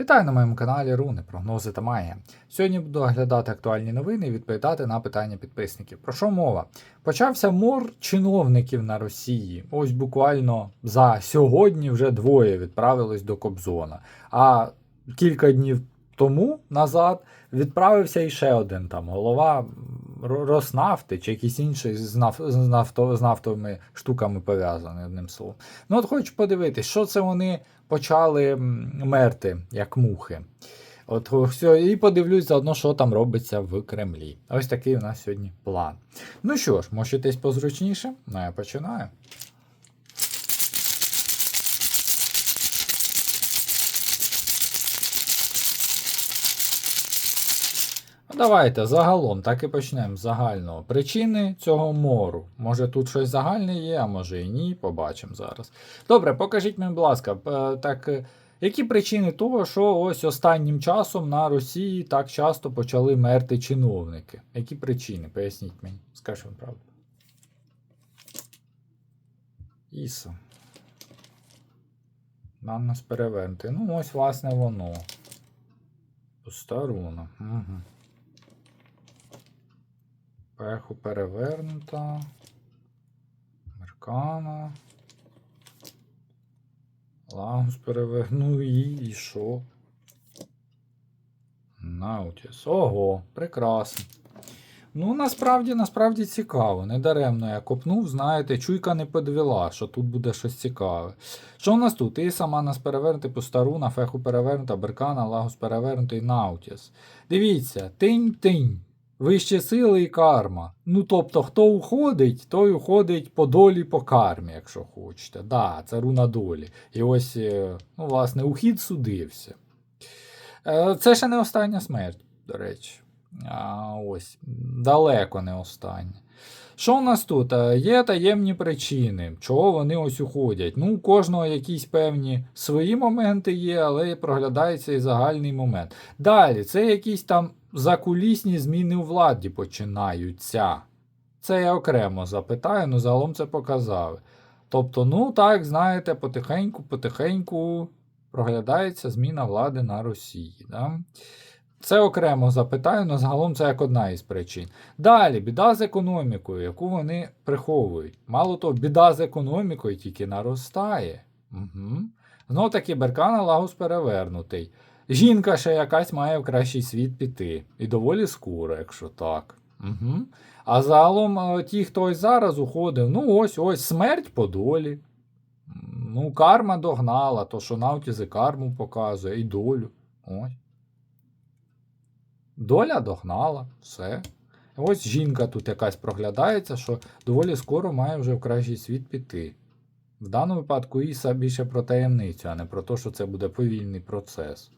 Вітаю на моєму каналі Руни, прогнози та магія. Сьогодні буду оглядати актуальні новини і відповідати на питання підписників. Про що мова? Почався мор чиновників на Росії. Ось буквально за сьогодні вже двоє відправились до Кобзона. А кілька днів тому назад відправився іще один там голова Роснафти чи якийсь інший з, наф... з, нафто... з нафтовими штуками пов'язаний одним словом. Ну от хочу подивитись, що це вони почали мерти, як мухи. От все, і подивлюсь заодно, що там робиться в Кремлі. Ось такий у нас сьогодні план. Ну що ж, мочитесь позручніше? Ну я починаю. Давайте загалом, так і почнемо з загального. Причини цього мору. Може тут щось загальне є, а може і ні, побачимо зараз. Добре, покажіть мені, будь ласка, так, е, які причини того, що ось останнім часом на Росії так часто почали мерти чиновники? Які причини? Поясніть мені, скажіть вам правду. Ісо. Нам нас перевернути. Ну, ось, власне, воно. Пуста. Угу. Пеху перевернута. Меркана. Лагус перевернув. Ну і, що? Наутіс. Ого, прекрасно. Ну, насправді, насправді цікаво. Недаремно я копнув, знаєте, чуйка не подвела, що тут буде щось цікаве. Що в нас тут? І сама нас перевернути, пустаруна, феху перевернута, беркана, лагус перевернутий, наутіс. Дивіться, тинь-тинь. Вище сили і карма. Ну, тобто, хто уходить, той уходить по долі по кармі, якщо хочете. Да, це руна долі. І ось, е, ну, власне, ухід судився. Е, Це ще не остання смерть, до речі. А, ось, далеко не остання. Що у нас тут? Е, Є таємні причини, чого вони ось уходять. Ну, у кожного якісь певні свої моменти є, але проглядається і загальний момент. Далі, це якісь там закулісні зміни у владі починаються. Це я окремо запитаю, ну загалом це показали. Тобто, ну так, знаєте, потихеньку, потихеньку проглядається зміна влади на Росії. Да? Це окремо запитаю, але загалом це як одна із причин. Далі, біда з економікою, яку вони приховують. Мало того, біда з економікою тільки наростає. Угу. Знов таки Беркана Лагус перевернутий. Жінка ще якась має в кращий світ піти. І доволі скоро, якщо так. Угу. А загалом е, ті, хто ось зараз уходив, ну ось ось смерть по долі. Ну, карма догнала, то що Наутізи карму показує, і долю. Ось. Доля догнала, все. Ось жінка тут якась проглядається, що доволі скоро має вже в кращий світ піти. В даному випадку Іса більше про таємницю, а не про те, що це буде повільний процес.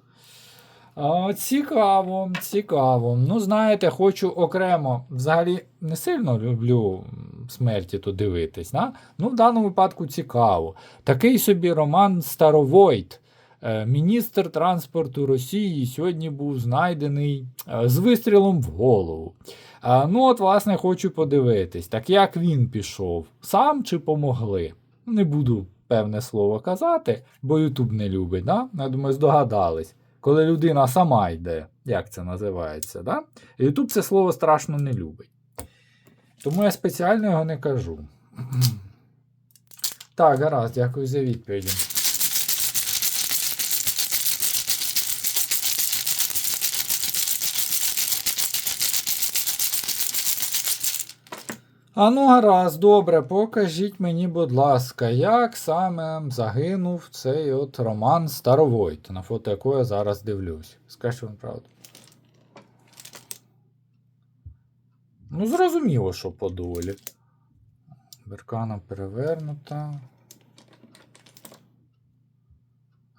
Цікаво, цікаво. Ну, знаєте, хочу окремо. Взагалі не сильно люблю смерті то дивитись. Да? Ну, в даному випадку цікаво. Такий собі Роман Старовойт, е, міністр транспорту Росії, сьогодні був знайдений е, з вистрілом в голову. Ну, от, власне, хочу подивитись, так як він пішов, сам чи помогли? Не буду певне слово казати, бо Ютуб не любить. Да? Я думаю, здогадались. Коли людина сама йде, як це називається, да? Ютуб це слово страшно не любить. Тому я спеціально його не кажу. Так, гаразд, дякую за відповіді. А ну гаразд, добре, покажіть мені, будь ласка, як саме загинув цей от Роман Старовойт, на фото якого я зараз дивлюсь. Скажіть вам правду. Ну, зрозуміло, що по долі. Беркана перевернута.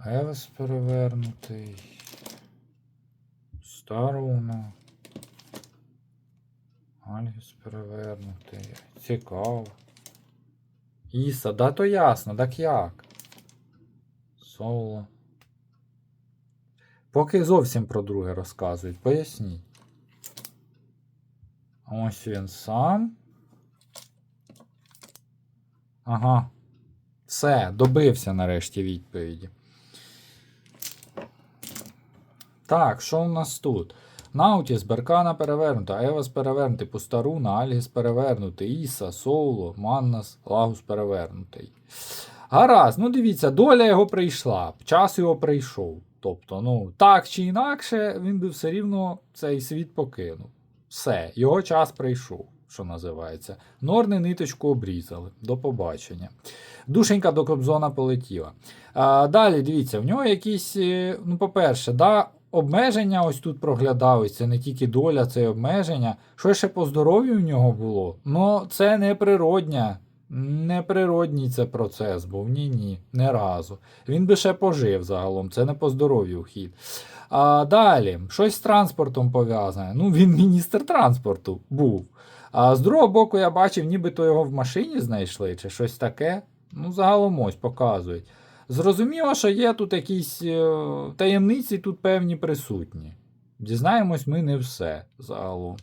Евес перевернутий. Старуна. Альгіс перевернутий. Цікаво. Іса, да то ясно, так як? Соло. Поки зовсім про друге розказують, поясніть. Ось він сам. Ага. Все, добився нарешті відповіді. Так, що у нас тут? Наутіс, Беркана перевернута, Евас перевернутий, Пустаруна, Альгіс перевернутий, Іса, Соуло, Маннас, Лагус перевернутий. Гаразд, ну дивіться, доля його прийшла, час його прийшов. Тобто, ну, так чи інакше, він би все рівно цей світ покинув. Все, його час прийшов, що називається. Норни ниточку обрізали. До побачення. Душенька до Кобзона полетіла. А, далі, дивіться, в нього якісь, е, ну, по-перше, да, обмеження ось тут проглядались, це не тільки доля, це й обмеження. Що ще по здоров'ю в нього було? Ну, це не природня. Неприродній це процес був. Ні, ні, не разу. Він би ще пожив загалом, це не по здоров'ю вхід. А далі, щось з транспортом пов'язане. Ну, він міністр транспорту був. А з другого боку, я бачив, нібито його в машині знайшли, чи щось таке. Ну, загалом ось показують. Зрозуміло, що є тут якісь е, таємниці, тут певні присутні. Дізнаємось ми не все загалом.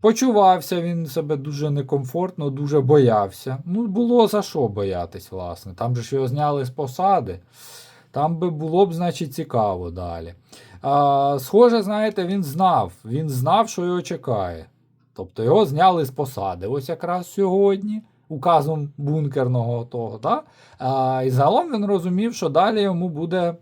Почувався він себе дуже некомфортно, дуже боявся. Ну, було за що боятись, власне. Там же ж його зняли з посади. Там би було б, значить, цікаво далі. А, схоже, знаєте, він знав. Він знав, що його чекає. Тобто його зняли з посади. Ось якраз сьогодні, указом бункерного того. Да? А, і загалом він розумів, що далі йому буде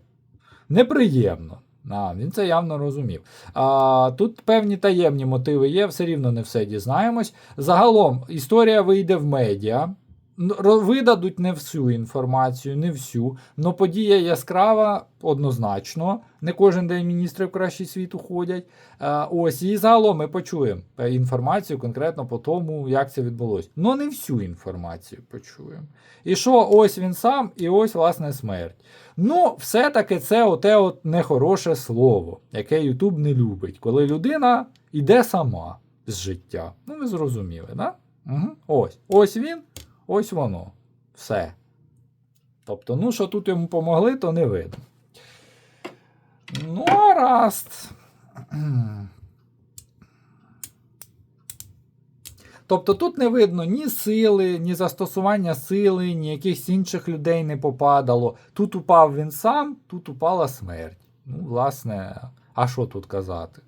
неприємно. А, він це явно розумів. А, тут певні таємні мотиви є, все рівно не все дізнаємось. Загалом, історія вийде в медіа. Видадуть не всю інформацію, не всю. але подія яскрава однозначно. Не кожен день міністри в кращий світ уходять. Е, ось, і загалом ми почуємо е, інформацію конкретно по тому, як це відбулося. Ну не всю інформацію почуємо. І що ось він сам, і ось власне смерть. Ну, все-таки це оте от нехороше слово, яке Ютуб не любить, коли людина йде сама з життя. Ну, ви зрозуміли, да? Угу. Ось. Ось він, ось воно. Все. Тобто, ну, що тут йому помогли, то не видно. Ну, гаразд. Тобто тут не видно ні сили, ні застосування сили, ні якихось інших людей не попадало. Тут упав він сам, тут упала смерть. Ну, власне, а що тут казати?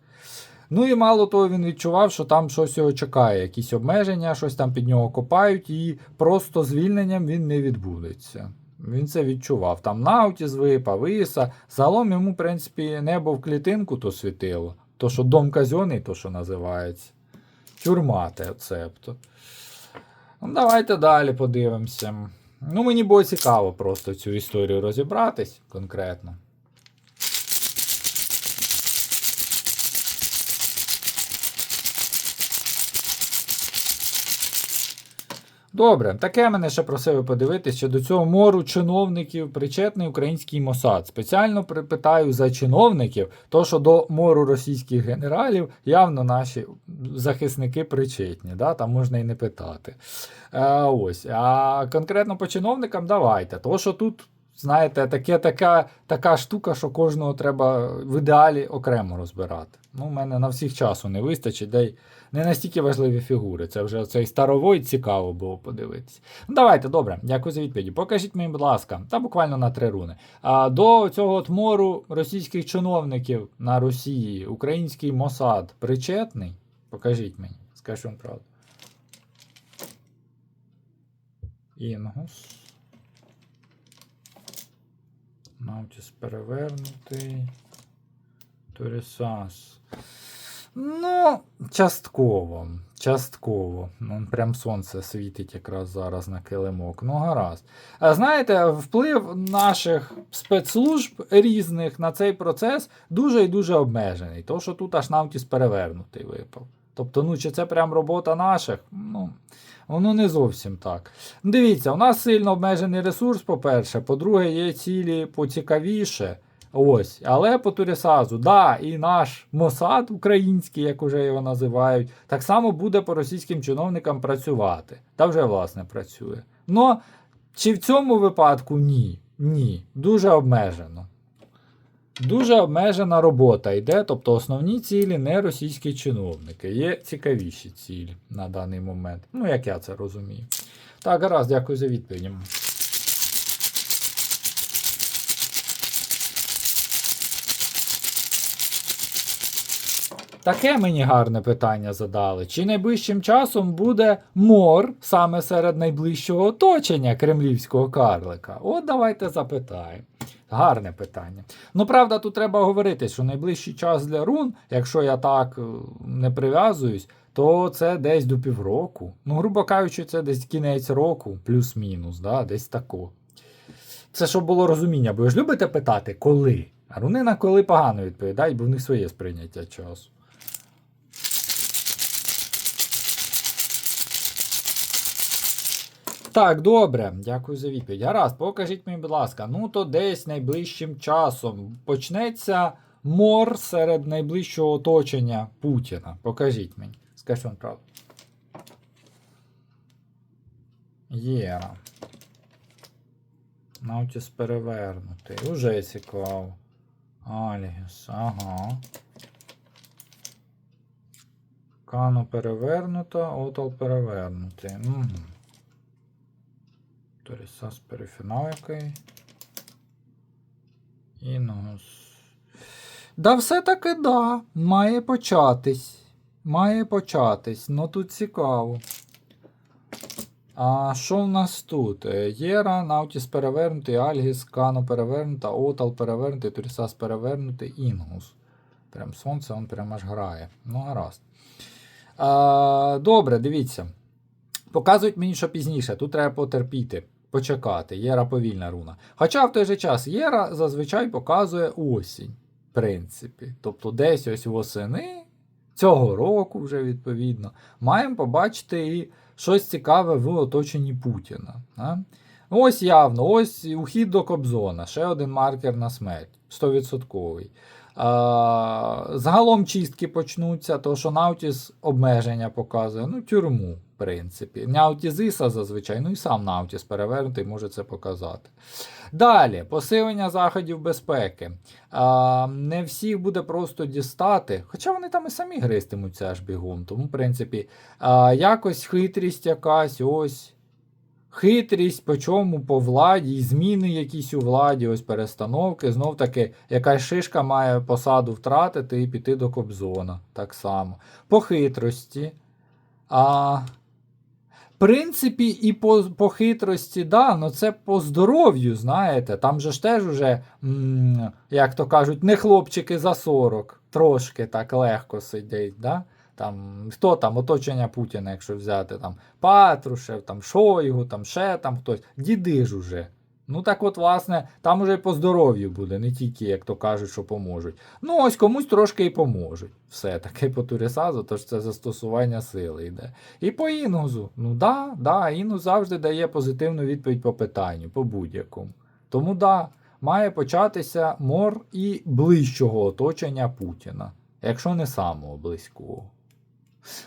Ну і мало того, він відчував, що там щось його чекає, якісь обмеження, щось там під нього копають, і просто звільненням він не відбудеться. Він це відчував. Там Наутіс випав, Іса. Загалом йому, в принципі, небо в клітинку то світило. То, що дом казьоний, то, що називається. Тюрма цебто. Ну, давайте далі подивимося. Ну, мені було цікаво просто цю історію розібратись конкретно. Добре, таке мене ще просили подивитися, що до цього мору чиновників причетний український Мосад. Спеціально припитаю за чиновників, то що до мору російських генералів явно наші захисники причетні, да? там можна і не питати. А, ось. а конкретно по чиновникам давайте. То, що тут, знаєте, таке, така, така штука, що кожного треба в ідеалі окремо розбирати. Ну, у мене на всіх часу не вистачить, де й не настільки важливі фігури. Це вже цей старовой цікаво було подивитися. Ну, давайте, добре, дякую за відповіді. Покажіть мені, будь ласка, та буквально на три руни. А до цього от мору російських чиновників на Росії український Мосад причетний? Покажіть мені, скажіть вам правду. Інгус. Наутіс перевернутий. Торісас. Ну, частково. Частково. Ну, прям сонце світить якраз зараз на килимок. Ну, гаразд. А знаєте, вплив наших спецслужб різних на цей процес дуже і дуже обмежений. То, що тут аж Наутіс перевернутий випав. Тобто, ну, чи це прям робота наших? Ну, воно не зовсім так. Дивіться, у нас сильно обмежений ресурс, по-перше. По-друге, є цілі поцікавіше. Ось, але по Турісазу, да, і наш Мосад український, як уже його називають, так само буде по російським чиновникам працювати. Та вже, власне, працює. Но чи в цьому випадку ні? Ні. Дуже обмежено. Дуже обмежена робота йде, тобто основні цілі не російські чиновники. Є цікавіші цілі на даний момент. Ну, як я це розумію. Так, гаразд, дякую за відповідь. Таке мені гарне питання задали. Чи найближчим часом буде мор саме серед найближчого оточення кремлівського карлика? От давайте запитаємо. Гарне питання. Ну, правда, тут треба говорити, що найближчий час для рун, якщо я так е, не прив'язуюсь, то це десь до півроку. Ну, грубо кажучи, це десь кінець року, плюс-мінус, да, десь тако. Це щоб було розуміння, бо ви ж любите питати, коли? А руни на коли погано відповідають, бо в них своє сприйняття часу. Так, добре, дякую за відповідь. Гаразд, покажіть мені, будь ласка, ну то десь найближчим часом почнеться мор серед найближчого оточення Путіна. Покажіть мені. Скажіть вам правду. Єра. Наутіс перевернутий. Уже цікаво. Алігіс, ага. Кано перевернута, Отал перевернутий. Угу. Торісас перефінал який. Інус. Да, все-таки да. Має початись. Має початись. Ну тут цікаво. А що в нас тут? Е, Єра, Наутіс перевернутий, Альгіс, Кано перевернута, Отал перевернутий, Турісас перевернутий, Інгус. Прям сонце, он прям аж грає. Ну, гаразд. А, добре, дивіться. Показують мені, що пізніше. Тут треба потерпіти, почекати. Єра повільна руна. Хоча в той же час Єра зазвичай показує осінь, в принципі. Тобто десь ось восени цього року, вже відповідно, маємо побачити і щось цікаве в оточенні Путіна. Ось явно, ось ухід до Кобзона, ще один маркер на смерть, 100%. А, загалом чистки почнуться, то що Наутіс обмеження показує, ну, тюрму, принципі. Наутізиса зазвичай, ну і сам Наутіс перевернутий може це показати. Далі, посилення заходів безпеки. А, не всіх буде просто дістати, хоча вони там і самі гристимуться аж бігом. Тому, в принципі, а, якось хитрість якась, ось. Хитрість, по чому по владі, зміни якісь у владі, ось перестановки. Знов таки, якась шишка має посаду втратити і піти до Кобзона. Так само. По хитрості. А, принципі, і по, по хитрості, да, ну це по здоров'ю, знаєте. Там же ж теж уже, як то кажуть, не хлопчики за 40. Трошки так легко сидять. да? Там, хто там, оточення Путіна, якщо взяти, там Патрушев, там Шойгу, там ще там хтось. Діди ж уже. Ну так от, власне, там уже по здоров'ю буде, не тільки, як то кажуть, що поможуть. Ну, ось комусь трошки і поможуть. Все таки по Турісазу, тож це застосування сили йде. І по Інгузу. Ну да, да, Інгуз завжди дає позитивну відповідь по питанню, по будь-якому. Тому да, має початися мор і ближчого оточення Путіна, якщо не самого близького.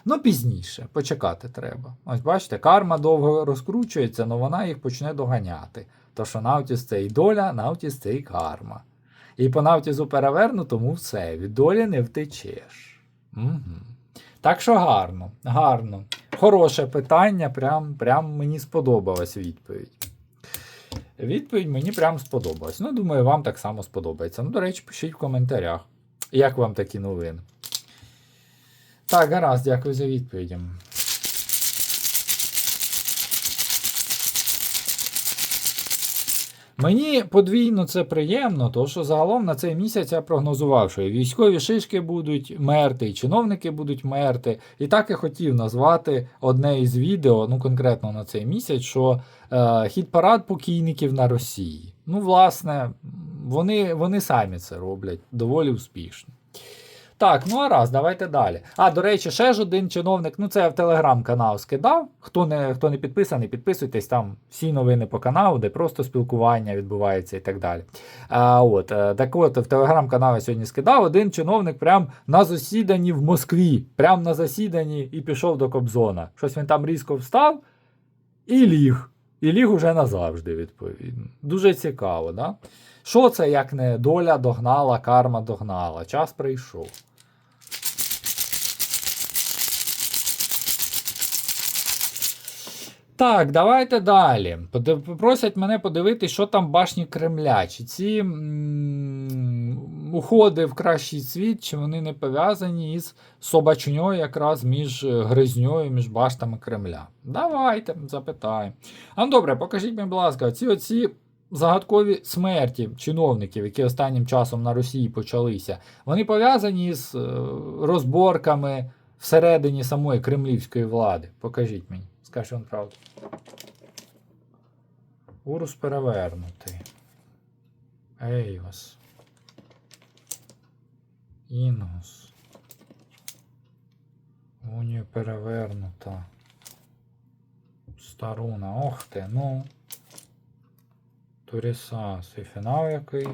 Ну, пізніше, почекати треба. Ось бачите, карма довго розкручується, але вона їх почне доганяти. То що Навтіс це і доля, Навтіс це і карма. І по Навтізу перевернутому все, від долі не втечеш. Угу. Так що гарно, гарно. Хороше питання, прям, прям мені сподобалась відповідь. Відповідь мені прям сподобалась. Ну, думаю, вам так само сподобається. Ну, до речі, пишіть в коментарях, як вам такі новини. Так, гаразд, дякую за відповіді. Мені подвійно це приємно, тому що загалом на цей місяць я прогнозував, що і військові шишки будуть мерти, і чиновники будуть мерти. І так я хотів назвати одне із відео, ну конкретно на цей місяць, що е, хід парад покійників на Росії. Ну, власне, вони, вони самі це роблять доволі успішно. Так, ну а раз, давайте далі. А, до речі, ще ж один чиновник, ну це я в телеграм-канал скидав. Хто не хто не підписаний, підписуйтесь там всі новини по каналу, де просто спілкування відбувається і так далі. А, от, е, Так от, в телеграм-канал я сьогодні скидав, один чиновник прям на засіданні в Москві, прям на засіданні і пішов до Кобзона. Щось він там різко встав і ліг. І ліг уже назавжди, відповідно. Дуже цікаво, да? Що це, як не доля догнала, карма догнала? Час прийшов. Так, давайте далі. Просять мене подивитись, що там башні Кремля. Чи ці м, уходи в кращий світ, чи вони не пов'язані із собачньою якраз між е, гризньою, між баштами Кремля. Давайте запитаємо. А ну добре, покажіть мені, будь ласка, ці оці загадкові смерті чиновників, які останнім часом на Росії почалися, вони пов'язані з е, розборками всередині самої кремлівської влади. Покажіть мені, скажіть вам правду. Урус перевернутий. Ейвас. Інгус. Унія перевернута. Старуна. Ох ти, ну. Турісас. І фінал який?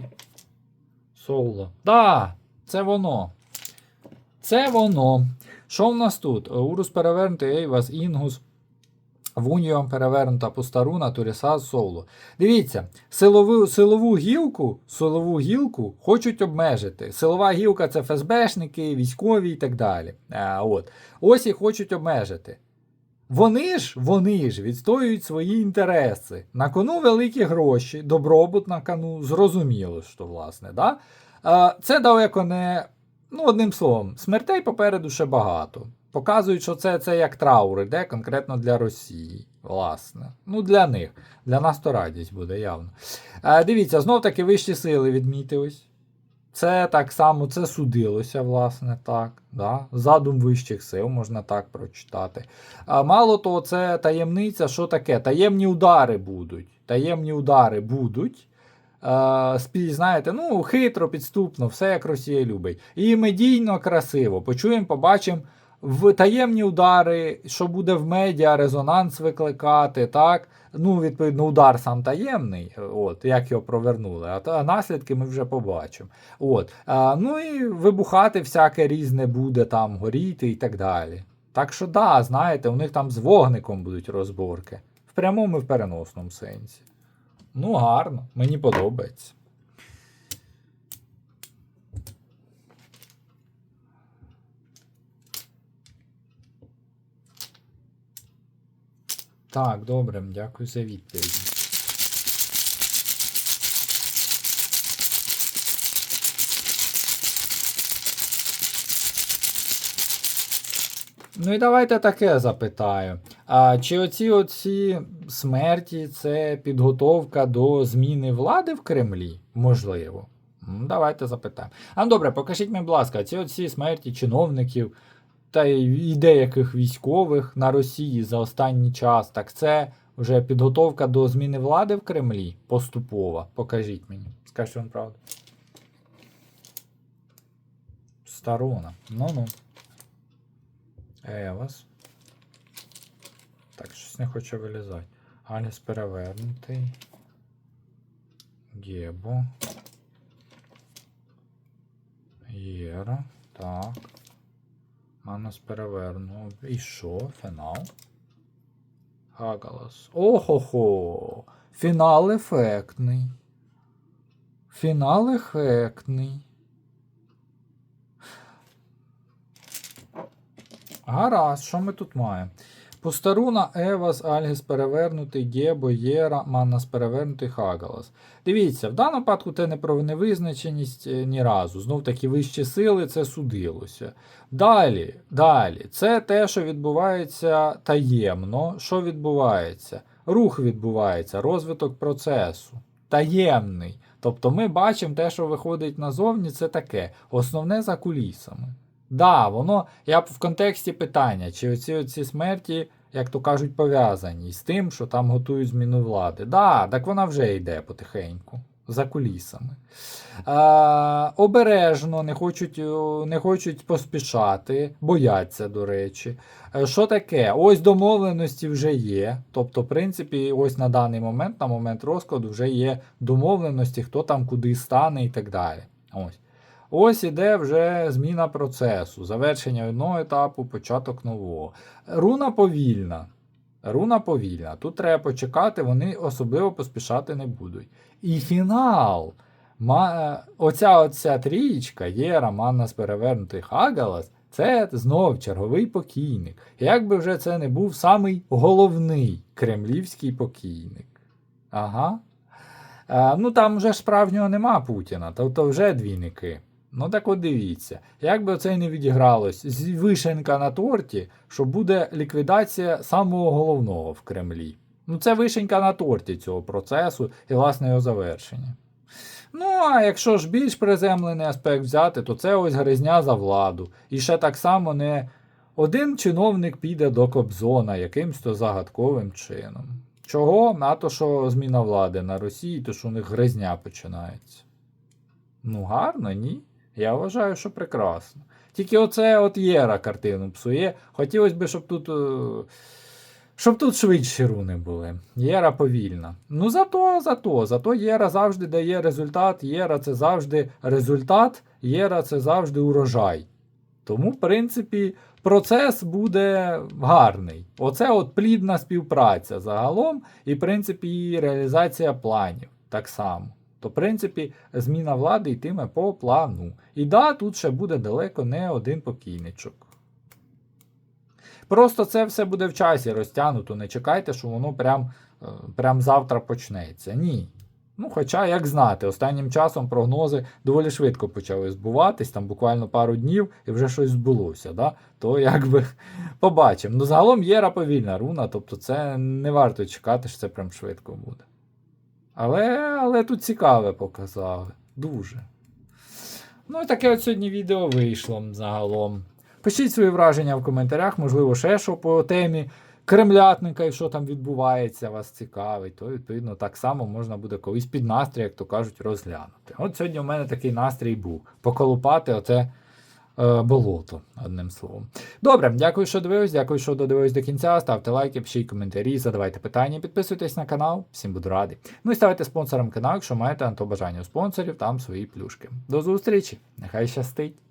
Соло. Да! Це воно. Це воно. Що в нас тут? Урус перевернутий, Ейвас, Інгус. Вуніон перевернута Пустаруна, Турісас, Соло. Дивіться, силову, силову гілку, силову гілку хочуть обмежити. Силова гілка це ФСБшники, військові і так далі. А, от. Ось і хочуть обмежити. Вони ж, вони ж відстоюють свої інтереси. На кону великі гроші, добробут на кону, зрозуміло, що власне. Да? А, це далеко не. Ну, одним словом, смертей попереду ще багато. Показують, що це, це як траур іде конкретно для Росії. Власне. Ну, для них. Для нас то радість буде явно. А, дивіться, знов таки вищі сили відмітились. Це так само це судилося, власне, так. Да? Задум вищих сил, можна так прочитати. А мало того, це таємниця, що таке? Таємні удари будуть. Таємні удари будуть. Е, знаєте, ну, хитро, підступно, все як Росія любить. І медійно красиво. Почуємо, побачимо в таємні удари, що буде в медіа, резонанс викликати, так? Ну, відповідно, удар сам таємний, от, як його провернули, а, а наслідки ми вже побачимо. От. А, ну і вибухати всяке різне буде там, горіти і так далі. Так що, да, знаєте, у них там з вогником будуть розборки. В прямому і в переносному сенсі. Ну, гарно, мені подобається. Так, добре, дякую за відповідь. Ну і давайте таке запитаю. А чи оці оці смерті це підготовка до зміни влади в Кремлі? Можливо. Давайте запитаємо. А ну, добре, покажіть мені, будь ласка, ці оці смерті чиновників та й деяких військових на Росії за останній час, так це вже підготовка до зміни влади в Кремлі поступова. Покажіть мені. Скажіть вам правду. Старона. Ну-ну. Евас. Так, щось не хоче вилізати. Аліс перевернутий. Гебо. Єра. Так. Манус перевернув. І що? Фінал? Гагалас. Охо-хо! Фінал ефектний. Фінал ефектний. Гаразд, що ми тут маємо? Постаруна, Евас, Альгіс перевернутий, Гебо, Єра, Маннас перевернутий, Хагалас. Дивіться, в даному випадку це не про невизначеність е, ні разу. Знов таки вищі сили це судилося. Далі, далі, це те, що відбувається таємно. Що відбувається? Рух відбувається, розвиток процесу. Таємний. Тобто ми бачимо те, що виходить назовні, це таке. Основне за кулісами. Да, воно, я в контексті питання, чи оці, оці смерті, як то кажуть, пов'язані з тим, що там готують зміну влади. Да, так вона вже йде потихеньку, за кулісами. А, обережно, не хочуть, не хочуть поспішати, бояться, до речі. Е, Що таке? Ось домовленості вже є. Тобто, в принципі, ось на даний момент, на момент розкладу, вже є домовленості, хто там куди стане і так далі. Ось. Ось іде вже зміна процесу, завершення одного етапу, початок нового. Руна повільна. Руна повільна. Тут треба почекати, вони особливо поспішати не будуть. І фінал. Ма... Оця оця трієчка, Єра, Манна з перевернутий Хагалас, Це знов черговий покійник. Як би вже це не був самий головний кремлівський покійник. Ага. А, ну там вже справжнього нема Путіна, тобто вже двійники. Ну так от дивіться, як би це не відігралось, вишенька на торті, що буде ліквідація самого головного в Кремлі. Ну це вишенька на торті цього процесу і власне його завершення. Ну, а якщо ж більш приземлений аспект взяти, то це ось гризня за владу. І ще так само не один чиновник піде до Кобзона якимсь то загадковим чином. Чого? А то, що зміна влади на Росії, то що у них гризня починається. Ну, гарно, ні? Я вважаю, що прекрасно. Тільки оце от Єра картину псує. Хотілося б, щоб тут. е, Щоб тут швидші руни були. Єра повільна. Ну зато, зато, зато Єра завжди дає результат. Єра це завжди результат, Єра це завжди урожай. Тому, в принципі, процес буде гарний. Оце от плідна співпраця загалом, і, в принципі, і реалізація планів так само. То, в принципі, зміна влади йтиме по плану. І да, тут ще буде далеко не один покійничок. Просто це все буде в часі розтягнуто. Не чекайте, що воно прям, е, прям завтра почнеться. Ні. Ну, хоча, як знати, останнім часом прогнози доволі швидко почали збуватись, там буквально пару днів і вже щось збулося. Да? То якби побачимо. Ну, загалом Єра повільна руна, тобто це не варто чекати, що це прям швидко буде. Але, але тут цікаве показали. Дуже. Ну таке от сьогодні відео вийшло загалом. Пишіть свої враження в коментарях, можливо, ще що по темі кремлятника і що там відбувається, вас цікавить, то відповідно так само можна буде колись під настрій, як то кажуть, розглянути. От сьогодні у мене такий настрій був поколупати оце е, болото, одним словом. Добре, дякую, що дивились, дякую, що додивились до кінця. Ставте лайки, пишіть коментарі, задавайте питання, підписуйтесь на канал, всім буду радий. Ну і ставайте спонсором каналу, якщо маєте на то бажання у спонсорів, там свої плюшки. До зустрічі! Нехай щастить!